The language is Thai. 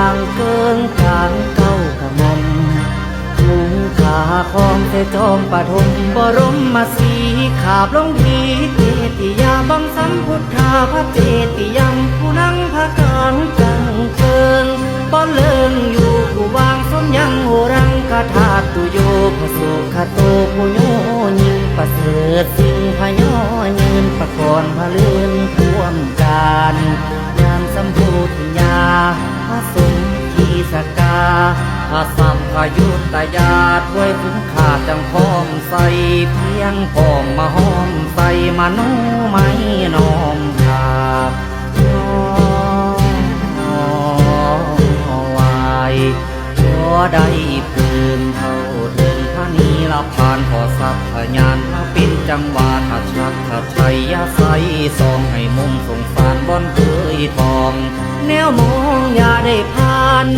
างเกินกลางเก้ากระมมมุงขาคอมเททอมปฐมบรมมาสีขาบลงทีเตติยาบังสัมพุทธาพระเจติยังผู้นั่งพระกังกังเกินปอนเลิงอยู่ผู้วางสมยังโหรังคาถาตุโยพระสุขโตผู้โยยิงประเสริฐสิ่งพยอยืนประกรพระเลื่อนพ่วมการ สกาพระสัมพยุตตญาติไว้ถึงขาดจังพร้อมใส่เพียงพร้อมมาห้อมใส่มาโนไม่น้อมกราบน้อมไหวขอได้พึงเข้าถึงพระนีละพานขอสัพพยานพระเป็นจังหวะทัดชักทัดชัยยาใสซองให้มุมสงสารบอนเคยทอง แนวมองอย่าได้ผ่าน